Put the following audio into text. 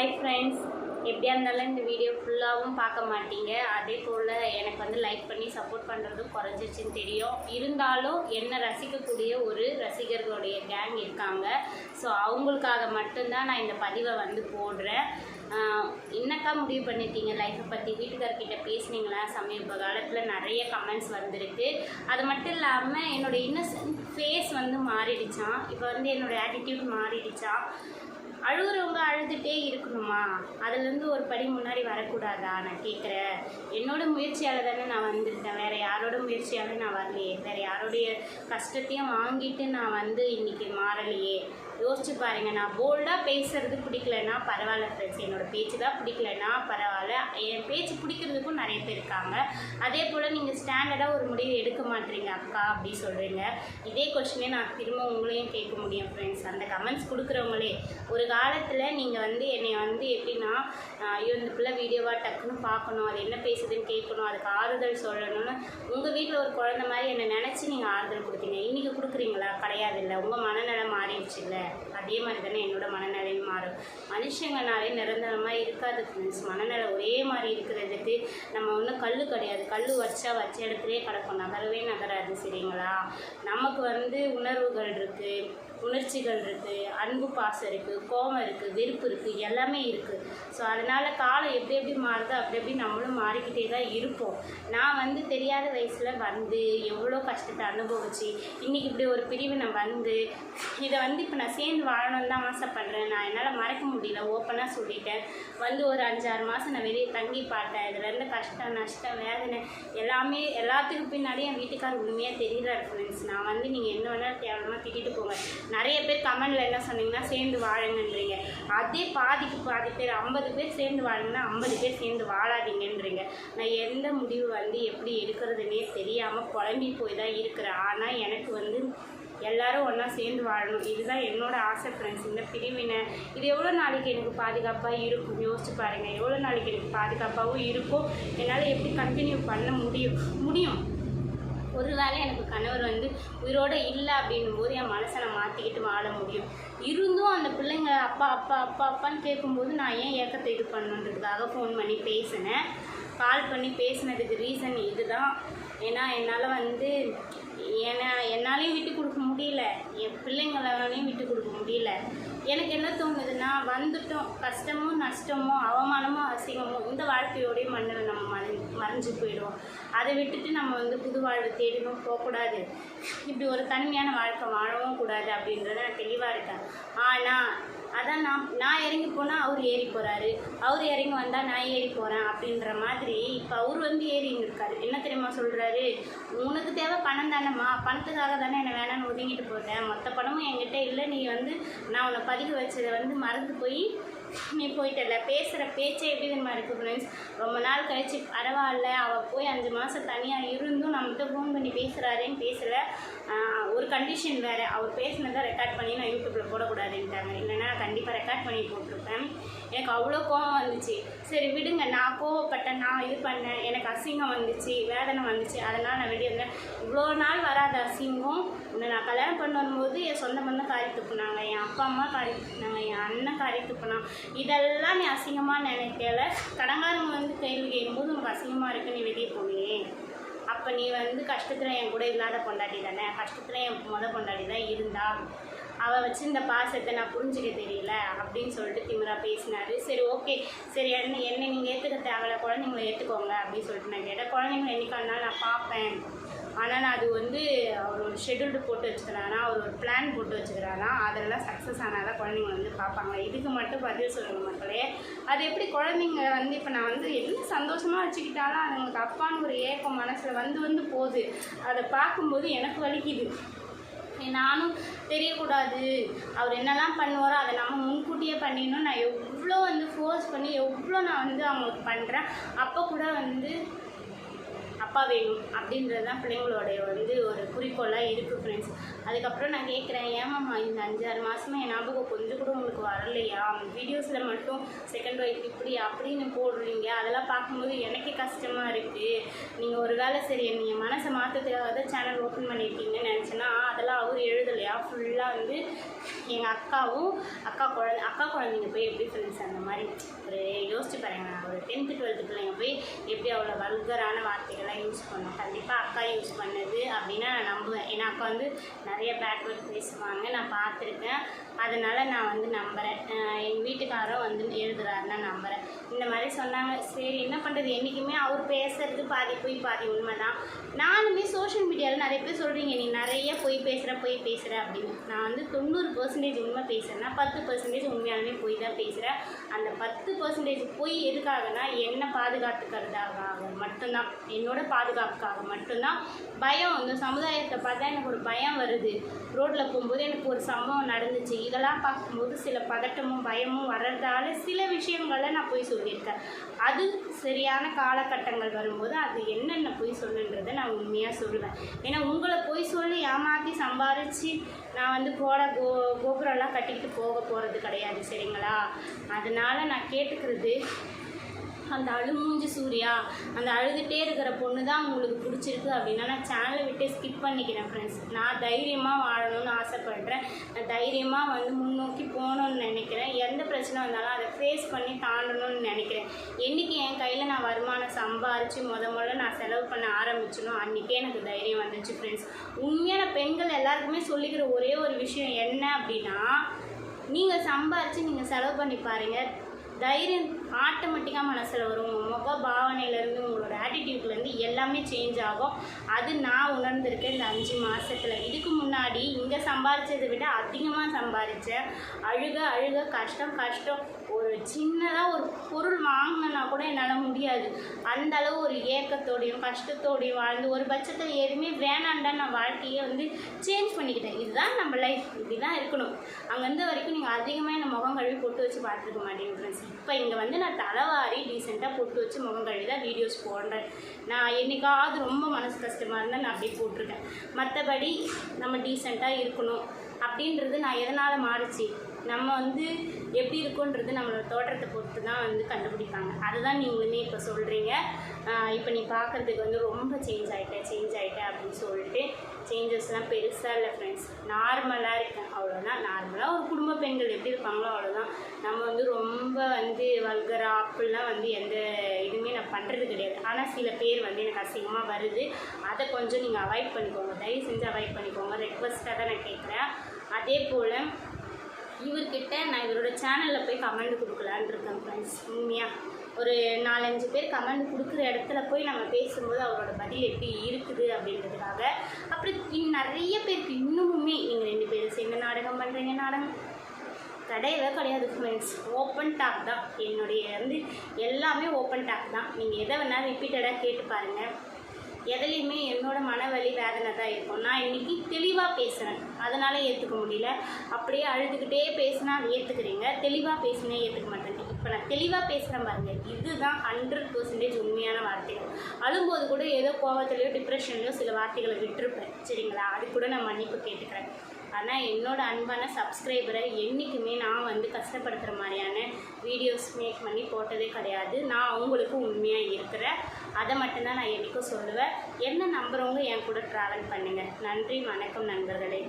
Hi friends எப்படியா இருந்தாலும் இந்த வீடியோ ஃபுல்லாகவும் பார்க்க மாட்டீங்க. அதே போல் எனக்கு வந்து லைக் பண்ணி சப்போர்ட் பண்ணுறதும் குறைஞ்சிருச்சுன்னு தெரியும். இருந்தாலும் என்னை ரசிக்கக்கூடிய ஒரு ரசிகர்களுடைய கேங் இருக்காங்க. ஸோ அவங்களுக்காக மட்டும்தான் நான் இந்த பதிவை வந்து போடுறேன். என்னக்கா முடிவு பண்ணிட்டீங்க? லைஃப்பை பற்றி வீட்டுக்காரர்கிட்ட பேசுனீங்களா? சமீப காலத்தில் நிறைய கமெண்ட்ஸ் வந்திருக்கு. அது மட்டும் இல்லாமல் என்னோடய இன்னசென்ட் ஃபேஸ் வந்து மாறிடுச்சான் இப்போ வந்து என்னோடய ஆட்டிடியூட் மாறிடுச்சான் அழுகுறவங்க அழுதுகிட்டே இருக்கணுமா? அதுலேருந்து ஒரு படி முன்னாடி வரக்கூடாதா? நான் கேட்குறேன் என்னோட முயற்சியால் தானே நான் வந்திருக்கேன். வேறு யாரோட முயற்சியால் நான் வரலையே. வேறு யாருடைய கஷ்டத்தையும் வாங்கிட்டு நான் வந்து இன்னைக்கு மாறலையே. யோசிச்சு பாருங்க நான் போல்டாக பேசுறது பிடிக்கலன்னா பரவாயில்ல ஃப்ரெண்ட்ஸ் என்னோட பேச்சு தான் பிடிக்கலன்னா பரவாயில்ல. என் பேச்சு பிடிக்கிறதுக்கும் நிறைய பேர் இருக்காங்க. அதே போல் நீங்கள் ஸ்டாண்டர்டாக ஒரு முடிவு எடுக்க மாட்டீங்க அக்கா அப்படி சொல்கிறீங்க இதே கொஷினே நான் திரும்ப உங்களையும் கேட்க முடியும் ஃப்ரெண்ட்ஸ் அந்த கமெண்ட்ஸ் கொடுக்குறவங்களே ஒரு காலத்தில் நீங்கள் வந்து என்னை வந்து எப்படின்னா ஐயோ இந்த பிள்ளை வீடியோவாக டக்குன்னு பார்க்கணும் அது என்ன பேசுதுன்னு கேட்கணும் அதுக்கு ஆறுதல் சொல்லணும்னு உங்கள் வீட்டில் ஒரு குழந்த மாதிரி என்னை நினச்சி நீங்கள் ஆறுதல் கொடுத்தீங்க. இன்றைக்கி கொடுக்குறீங்களா? கிடையாது இல்லை உங்கள் மனநலம் மாறிடுச்சு இல்லை அதே மாதிரி தானே என்னோட மனநிலையும் மாறும். மனுஷங்கனாலே நிரந்தரமாக இருக்காது ஃப்ரெண்ட்ஸ் மனநிலை ஒரே மாதிரி இருக்கிறதுக்கு நம்ம ஒன்றும் கல் கிடையாது. கல் வச்சா வச்ச இடத்துலயே கிடக்கும். நகரவே நகராது சரிங்களா? நமக்கு வந்து உணர்வுகள் இருக்குது உணர்ச்சிகள் இருக்குது அன்பு பாசம் இருக்குது கோபம் இருக்குது வெறுப்பு இருக்குது எல்லாமே இருக்குது ஸோ அதனால் காலம் எப்படி எப்படி மாறுதோ அப்படி எப்படி நம்மளும் மாறிக்கிட்டே தான் இருப்போம். நான் வந்து தெரியாத வயசில் வந்து எவ்வளோ கஷ்டத்தை அனுபவிச்சு இன்றைக்கி இப்படி ஒரு பிரிவு நான் வந்து இதை வந்து இப்போ நான் சேர்ந்து வாழணும்னு தான் ஆசைப்பட்றேன். நான் என்னால் மறக்க முடியல. ஓப்பனாக சொல்லிட்டேன். வந்து ஒரு அஞ்சாறு மாதம் நான் வெளியே தங்கி பார்த்தேன். இதுலேருந்து கஷ்டம் நஷ்டம் வேதனை எல்லாமே எல்லாத்துக்கும் பின்னாடி என் வீட்டுக்கார் உண்மையாக தெரியல ஃப்ரெண்ட்ஸ் நான் வந்து நீங்கள் என்ன வேணாலும் தேவையான திட்டிட்டு போங்க. நிறைய பேர் கமெண்டில் என்ன சொன்னீங்கன்னா சேர்ந்து வாழுங்கன்றீங்க. அதே பாதிக்கு பாதி பேர் ஐம்பது பேர் சேர்ந்து வாழுங்கன்னா ஐம்பது பேர் சேர்ந்து வாழாதீங்கன்றீங்க. நான் எந்த முடிவு வந்து எப்படி எடுக்கிறதுனே தெரியாமல் குழம்பி போய் தான் இருக்கிறேன். ஆனால் எனக்கு வந்து எல்லாரும் ஒன்றா சேர்ந்து வாழணும். இதுதான் என்னோட ஆசை ஃப்ரெண்ட்ஸ் இந்த பிரிவினை. இது எவ்வளோ நாளைக்கு எனக்கு பாதுகாப்பாக இருக்கும்? யோசிச்சு பாருங்கள் எவ்வளோ நாளைக்கு எனக்கு பாதுகாப்பாகவும் இருக்கும்? என்னால் எப்படி கண்டினியூ பண்ண முடியும்? முடியும். ஒருவேளை எனக்கு கணவர் வந்து உயிரோடு இல்லை அப்படின்னும் போது என் மனசை நான் மாற்றிக்கிட்டு வாழ முடியும். இருந்தும் அந்த பிள்ளைங்க அப்பா அப்பா அப்பா அப்பான்னு கேட்கும்போது நான் ஏன் ஏக்கத்தை இது பண்ணுன்றதுக்காக ஃபோன் பண்ணி பேசினேன். கால் பண்ணி பேசினதுக்கு ரீசன் இதுதான். ஏன்னா என்னால் வந்து ஏன்னா என்னாலையும் விட்டு கொடுக்க முடியல. என் பிள்ளைங்களாலையும் விட்டு கொடுக்க முடியல. எனக்கு என்ன தோணுதுன்னா வந்துட்டோம். கஷ்டமோ நஷ்டமோ அவமானமோ அசிங்கமோ இந்த வாழ்க்கையோடய மண்ணில் நம்ம மறை மறைஞ்சு போயிடுவோம். அதை விட்டுட்டு நம்ம வந்து புது வாழ்வு தேடினும் போகக்கூடாது. இப்படி ஒரு தனிமையான வாழ்க்கை வாழவும் கூடாது அப்படின்றத நான் தெளிவாக இருக்கேன். ஆனால் அதான் நான் நான் இறங்கி போனால் அவர் ஏறி போகிறாரு அவர் இறங்கி வந்தால் நான் ஏறி போகிறேன் அப்படின்ற மாதிரி இப்போ அவர் வந்து ஏறிங்க இருக்காரு. என்ன தெரியுமா சொல்கிறாரு உனக்கு தேவை பணம் தானேம்மா. பணத்துக்காக தானே என்னை வேணான்னு ஒதுங்கிட்டு போட்டேன் மொத்த பணமும் என்கிட்ட இல்லை. நீ வந்து நான் உன்னை பதிவு வச்சதை வந்து மறந்து போய் நீ போயிட்டல பேசுகிற பேச்சே எப்படி தெரியுமா இருக்குது ஃப்ரெண்ட்ஸ் ரொம்ப நாள் கழிச்சு பரவாயில்ல. அவள் போய் அஞ்சு மாதம் தனியாக இருந்தும் நம்மகிட்ட ஃபோன் பண்ணி பேசுகிறாரேன்னு பேசுகிற ஒரு கண்டிஷன் வேறு. அவர் பேசினதை ரெக்கார்ட் பண்ணி நான் யூடியூப்பில் போடக்கூடாதுன்ட்டாங்க. இல்லைன்னா நான் கண்டிப்பாக ரெக்கார்ட் பண்ணி போட்டிருப்பேன். எனக்கு அவ்வளோ கோபம் வந்துச்சு. சரி விடுங்க. நான் கோவப்பட்டேன். நான் இது பண்ணேன். எனக்கு அசிங்கம் வந்துச்சு வேதனை வந்துச்சு. அதனால் நான் வெளியே வந்தேன். இவ்வளோ நாள் வராத அசிங்கம். உன்னை நான் கல்யாணம் பண்ண வரும்போது என் சொந்த பந்தம் காரி துப்புனாங்க. என் அப்பா அம்மா காரி துப்புனாங்க. என் அண்ணன் காரி துப்புனான். இதெல்லாம் நீ அசிங்கமாக நினைக்கல. கடங்காரங்க வந்து கேள்வி கேட்கும்போது உனக்கு அசிங்கமாக இருக்கு நீ வெளியே போவியே. அப்போ நீ வந்து கஷ்டத்தில் என் கூட இல்லாத கொண்டாடி தானே? கஷ்டத்தில் என் முத கொண்டாடி தான் இருந்தா. அவள் வச்சிருந்த பாசத்தை நான் புரிஞ்சுக்க தெரியல அப்படின்னு சொல்லிட்டு திமிரா பேசினாரு. சரி ஓகே சரி என்ன என்னை நீங்கள் ஏற்றுக்க தேவையில்ல குழந்தைங்கள ஏற்றுக்கோங்க அப்படின்னு சொல்லிட்டு நான் கேட்டேன். குழந்தைங்கள என்னைக்கானாலும் நான் பார்ப்பேன். ஆனால் நான் அது வந்து அவர் ஒரு ஷெட்யூல்டு போட்டு வச்சுக்கிறானா அவர் ஒரு பிளான் போட்டு வச்சுக்கிறானா அதெல்லாம் சக்ஸஸ் ஆனால் தான் குழந்தைங்க வந்து பார்ப்பாங்க இதுக்கு மட்டும் பதில் சொல்லுங்கள் மக்களே. அது எப்படி குழந்தைங்க வந்து இப்போ நான் வந்து என்ன சந்தோஷமாக வச்சுக்கிட்டாலும் அதுங்களுக்கு அப்பான்னு ஒரு ஏக்கம் மனசில் வந்து வந்து போகுது. அதை பார்க்கும்போது எனக்கு வலிக்குது. நானும் தெரியக்கூடாது. அவர் என்னெல்லாம் பண்ணுவாரோ அதை நம்ம முன்கூட்டியே பண்ணிடணும். நான் எவ்வளோ வந்து ஃபோர்ஸ் பண்ணி எவ்வளோ நான் வந்து அவங்களுக்கு பண்ணுறேன் அப்போ கூட வந்து அப்பா வேணும் அப்படின்றது தான் பிள்ளைங்களோடைய வந்து ஒரு குறிக்கோளாக இருக்குது ஃப்ரெண்ட்ஸ் அதுக்கப்புறம் நான் கேட்குறேன் ஏமாம்மா இந்த அஞ்சாறு மாதமாக என் ஞாபகம் கொஞ்சம் கூட உங்களுக்கு வரலையா? வீடியோஸில் மட்டும் செகண்ட் ஒய்ஃப் இப்படி அப்படின்னு போடுறீங்க. அதெல்லாம் பார்க்கும்போது எனக்கே கஷ்டமாக இருக்குது நீங்கள் ஒரு வேளை சரி நீங்கள் மனசை மாற்றத்துக்காக தான் சேனல் ஓப்பன் பண்ணியிருக்கீங்கன்னு நினச்சேன்னா அதெல்லாம் அவர் எழுதலையா? ஃபுல்லாக வந்து எங்கள் அக்காவும் அக்கா குழந்தை அக்கா குழந்தைங்க போய் எப்படி ஃப்ரெண்ட்ஸ் அந்த மாதிரி ஒரு யோசிச்சு பாருங்க. ஒரு டென்த்து டுவெல்த்து பிள்ளைங்க போய் எப்படி அவ்வளோ வல்கரான வார்த்தைகளை யூஸ் பண்ணும் கண்டிப்பாக அக்கா யூஸ் பண்ணுது அப்படின்னா நான் நம்புவேன். ஏன்னா அக்கா வந்து நிறைய பேக்வேர்ட் பேசுவாங்க. நான் பார்த்துருக்கேன். அதனால் நான் வந்து நம்புகிறேன் எங்கள் வீட்டுக்காரரும் வந்து எழுதுறாருன்னா நம்புகிறேன் இந்த மாதிரி சொன்னாங்க. சரி என்ன பண்ணுறது என்றைக்குமே அவர் பேசுறது பாதி போய் பாதி உண்மை தான் நானுமே சோஷியல் மீடியாவில் நிறைய பேர் சொல்கிறீங்க நீ நிறைய பொய் பேசுகிற போய் பேசுகிற அப்படின்னு. நான் வந்து தொண்ணூறு பர்சன்டேஜ் உண்மை பேசுகிறேன்னா பத்து பர்சன்டேஜ் உண்மையாலுமே போய் தான் பேசுகிறேன் அந்த பத்து பர்சன்டேஜ் போய் எதுக்காகனா என்னை பாதுகாத்துக்கிறதாக மட்டும்தான். என்னோட பாதுகாப்புக்காக மட்டும்தான். பயம் இந்த சமுதாயத்தை பார்த்தா எனக்கு ஒரு பயம் வருது. ரோட்டில் போகும்போது எனக்கு ஒரு சம்பவம் நடந்துச்சு. இதெல்லாம் பார்க்கும்போது சில பதட்டமும் பயமும் வர்றதால சில விஷயங்களை நான் போய் சொல்லியிருக்கேன். அது சரியான காலகட்டங்கள் வரும்போது அது என்னென்ன போய் சொல்லுன்றதை நான் உண்மையாக சொல்லுவேன். ஏன்னா உங்களை போய் சொல்லி ஏமாற்றி சம்பாரித்து நான் வந்து போட கோ கோபுரம்லாம் கட்டிக்கிட்டு போக போகிறது கிடையாது சரிங்களா? அதனால் நான் கேட்டுக்கிறது அந்த அழுமூஞ்சி சூர்யா அந்த அழுதுகிட்டே இருக்கிற பொண்ணு தான் உங்களுக்கு பிடிச்சிருக்கு அப்படின்னா நான் சேனலை விட்டு ஸ்கிப் பண்ணிக்கிறேன் ஃப்ரெண்ட்ஸ் நான் தைரியமாக வாழணும்னு ஆசைப்படுறேன். நான் தைரியமாக வந்து முன்னோக்கி போகணும்னு நினைக்கிறேன். எந்த பிரச்சனை வந்தாலும் அதை ஃபேஸ் பண்ணி தாண்டணும்னு நினைக்கிறேன். என்றைக்கு என் கையில் நான் வருமானம் சம்பாரித்து முத முதல்ல நான் செலவு பண்ண ஆரம்பிச்சனோ அன்றைக்கே எனக்கு தைரியம் வந்துச்சு ஃப்ரெண்ட்ஸ் உண்மையான பெண்கள் எல்லாருக்குமே சொல்லிக்கிற ஒரே ஒரு விஷயம் என்ன அப்படின்னா நீங்கள் சம்பாரித்து நீங்கள் செலவு பண்ணி பாருங்கள் தைரியம் ஆட்டோமேட்டிக்காக மனசில் வரும். முக பாவனையிலேருந்து உங்களோட ஆட்டிடியூட்லேருந்து எல்லாமே சேஞ்ச் ஆகும். அது நான் உணர்ந்திருக்கேன் இந்த அஞ்சு மாதத்தில் இதுக்கு முன்னாடி இங்கே சம்பாதிச்சதை விட அதிகமாக சம்பாரித்தேன் அழுக அழுக கஷ்டம் கஷ்டம். ஒரு சின்னதாக ஒரு பொருள் வாங்கினா கூட என்னால் முடியாது. அந்த அளவு ஒரு ஏக்கத்தோடையும் கஷ்டத்தோடையும் வாழ்ந்து ஒரு பட்சத்தில் எதுவுமே வேணாண்டா நான் வாழ்க்கையை வந்து சேஞ்ச் பண்ணிக்கிட்டேன். இதுதான் நம்ம லைஃப் இப்படி தான் இருக்கணும். அங்கேருந்து வரைக்கும் நீங்கள் அதிகமாக என்ன முகம் கழுவி பொட்டு வச்சு பார்த்துருக்க மாட்டேங்க ஃப்ரெண்ட்ஸ் இப்போ இங்கே வந்து நான் தலைவாரி டீசெண்டாக பொட்டு வச்சு முகம் கழுவி தான் வீடியோஸ் போடுறேன். நான் என்னைக்காவது ரொம்ப மனசு கஷ்டமாக இருந்தால் நான் அப்படியே போட்டிருக்கேன். மற்றபடி நம்ம டீசெண்டாக இருக்கணும். அப்படின்றது நான் எதனால் மாறுச்சு? நம்ம வந்து எப்படி இருக்கோன்றது நம்மளோட தோற்றத்தை பொறுத்து தான் வந்து கண்டுபிடிப்பாங்க. அதுதான் நீங்களுமே இப்போ சொல்கிறீங்க இப்போ நீ பார்க்குறதுக்கு வந்து ரொம்ப சேஞ்ச் ஆகிட்டேன் சேஞ்ச் ஆகிட்டேன் அப்படின்னு சொல்லிட்டு சேஞ்சஸ்லாம் பெருசாக இல்லை ஃப்ரெண்ட்ஸ் நார்மலாக இருக்கேன். அவ்வளோதான் நார்மலாக ஒரு குடும்ப பெண்கள் எப்படி இருப்பாங்களோ அவ்வளோதான் நம்ம வந்து ரொம்ப வந்து வல்கரா அப்படிலாம் வந்து எந்த இதுவுமே நான் பண்ணுறது கிடையாது. ஆனால் சில பேர் வந்து எனக்கு அசிங்கமாக வருது. அதை கொஞ்சம் நீங்கள் அவாய்ட் பண்ணிக்கோங்க. தயவு செஞ்சு அவாய்ட் பண்ணிக்கோங்க. ரெக்வஸ்ட்டாக தான் நான் கேட்குறேன் அதே போல் இவர்கிட்ட நான் இவரோட சேனலில் போய் கமெண்ட் கொடுக்கலான் இருக்கேன் ஃப்ரெண்ட்ஸ் உண்மையாக ஒரு நாலஞ்சு பேர் கமெண்ட் கொடுக்குற இடத்துல போய் நம்ம பேசும்போது அவரோட பதில் எப்படி இருக்குது அப்படின்றதுக்காக. அப்புறம் இன்னும் நிறைய பேருக்கு இன்னுமுமே நீங்கள் ரெண்டு பேரும் சேர்ந்து நாடகம் பண்ணுறீங்க நாடகம். கிடையவே கிடையாது ஃப்ரெண்ட்ஸ் ஓப்பன் டாக் தான். என்னுடைய வந்து எல்லாமே ஓப்பன் டாக் தான். நீங்கள் எதை வேணாலும் ரிப்பீட்டடாக கேட்டு பாருங்கள் எதுலேயுமே என்னோட மனவலி வேதனை தான் இருக்கும். நான் இன்னைக்கு தெளிவாக பேசுகிறேன் அதனால் ஏற்றுக்க முடியல. அப்படியே அழுதுகிட்டே பேசினா அதை ஏற்றுக்கிறீங்க தெளிவாக பேசினே ஏற்றுக்க மாட்டேங்க இப்போ நான் தெளிவாக பேசுகிறேன் பாருங்க. இதுதான் ஹண்ட்ரட் பர்சன்டேஜ் உண்மையான வார்த்தைகள். அழும்போது கூட ஏதோ கோவத்துலையோ டிப்ரெஷன்லையோ சில வார்த்தைகளை விட்டுருப்பேன். சரிங்களா? அது கூட நான் மன்னிப்பு கேட்டுக்கிறேன். ஆனால் என்னோட அன்பான சப்ஸ்கிரைபரை என்றைக்குமே நான் வந்து கஷ்டப்படுத்துகிற மாதிரியான வீடியோஸ் மேக் பண்ணி போட்டதே கிடையாது. நான் அவங்களுக்கு உண்மையாக இருக்கிறேன். அதை மட்டும்தான் நான் என்றைக்கும் சொல்லுவேன். என்ன நம்புகிறவங்க என் கூட ட்ராவல் பண்ணுங்கள் நன்றி வணக்கம் நண்பர்களே.